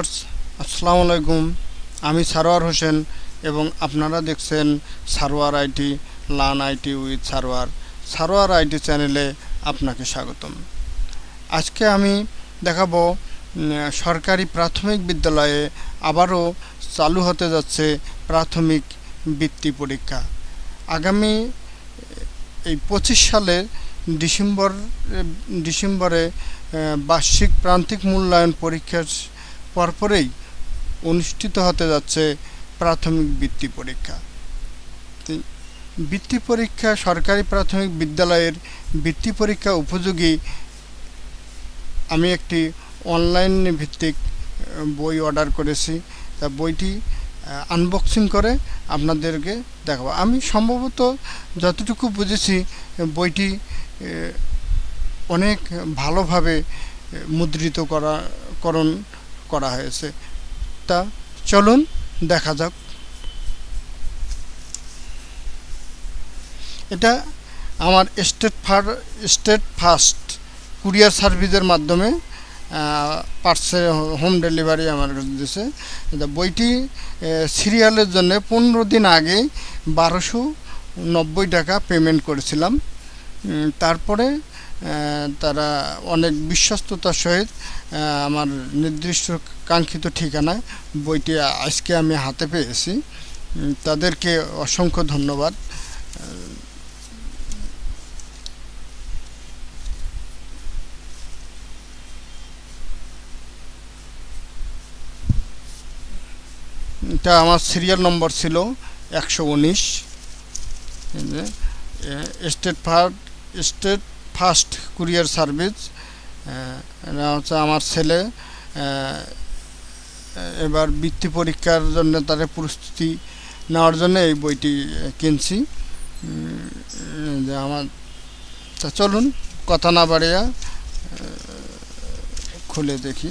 Viewers, আসসালামু আলাইকুম। আমি সারোয়ার হোসেন এবং আপনারা দেখছেন Sarwar IT, learn IT with Sarwar. Sarwar IT চ্যানেলে আপনাকে স্বাগতম। আজকে আমি দেখাবো সরকারি প্রাথমিক বিদ্যালয়ে আবারও চালু হতে যাচ্ছে প্রাথমিক বৃত্তি পরীক্ষা। আগামী, এই পঁচিশ সালের ডিসেম্বর, ডিসেম্বরে বার্ষিক প্রান্তিক মূল্যায়ন পরীক্ষার পরপরেই অনুষ্ঠিত হতে যাচ্ছে প্রাথমিক বৃত্তি পরীক্ষা। বৃত্তি পরীক্ষা সরকারি প্রাথমিক বিদ্যালয়ের বৃত্তি পরীক্ষা উপযোগী আমি একটি অনলাইন ভিত্তিক বই অর্ডার করেছি। তা বইটি আনবক্সিং করে আপনাদেরকে দেখাবো। আমি সম্ভবত যতটুকু বুঝেছি, বইটি অনেক ভালোভাবে মুদ্রিত করা, করণ করা হয়েছে। তা চলুন দেখা যাক। এটা আমার state fur, state first courier সার্ভিসের মাধ্যমে পার্সে হোম ডেলিভারি আমার কাছে দিয়েছে বইটি সিরিয়ালের জন্য পনেরো দিন আগে বারোশো নব্বই টাকা পেমেন্ট করেছিলাম। তারপরে তারা অনেক বিশ্বস্ততার সহিত আমার নির্দিষ্ট কাঙ্ক্ষিত ঠিকানায় বইটি আজকে আমি হাতে পেয়েছি। তাদেরকে অসংখ্য ধন্যবাদ। এটা আমার সিরিয়াল নম্বর ছিল একশো উনিশ। State ফার্ড state first courier service এটা হচ্ছে আমার ছেলে এবার বৃত্তি পরীক্ষার জন্য তাদের প্রস্তুতি নেওয়ার জন্য এই বইটি কিনছি। যে আমার, তা চলুন, কথা না বাড়িয়া খুলে দেখি।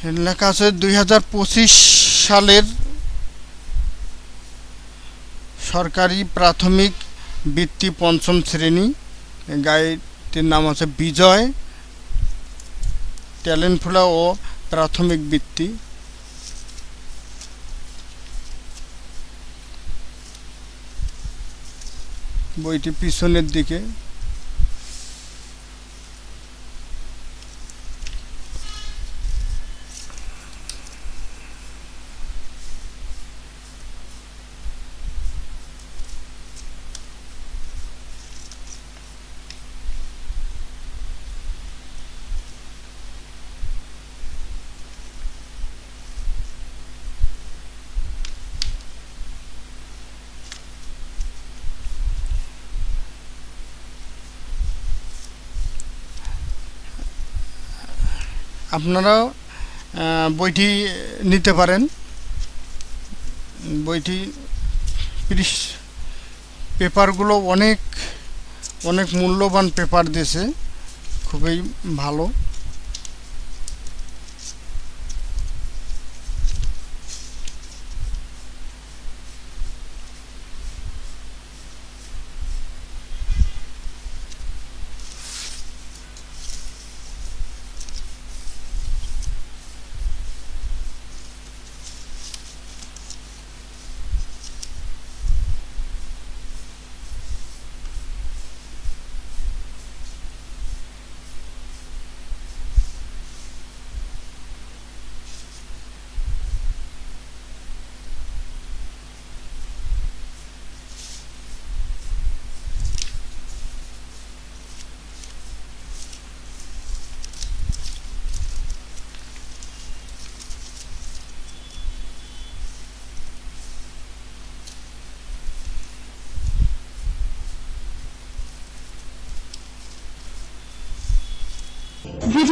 লেখা আছে দুই হাজার পঁচিশ সালের সরকারি প্রাথমিক বৃত্তি পঞ্চম শ্রেণি। গাইডটির নাম আছে বিজয়, ট্যালেন্টফুলা ও প্রাথমিক বৃত্তি। বইটি পিছনের দিকে। আপনারাও বইটি নিতে পারেন। বইটি পৃষ পেপারগুলো অনেক অনেক মূল্যবান পেপার দিয়েছে। খুবই ভালো।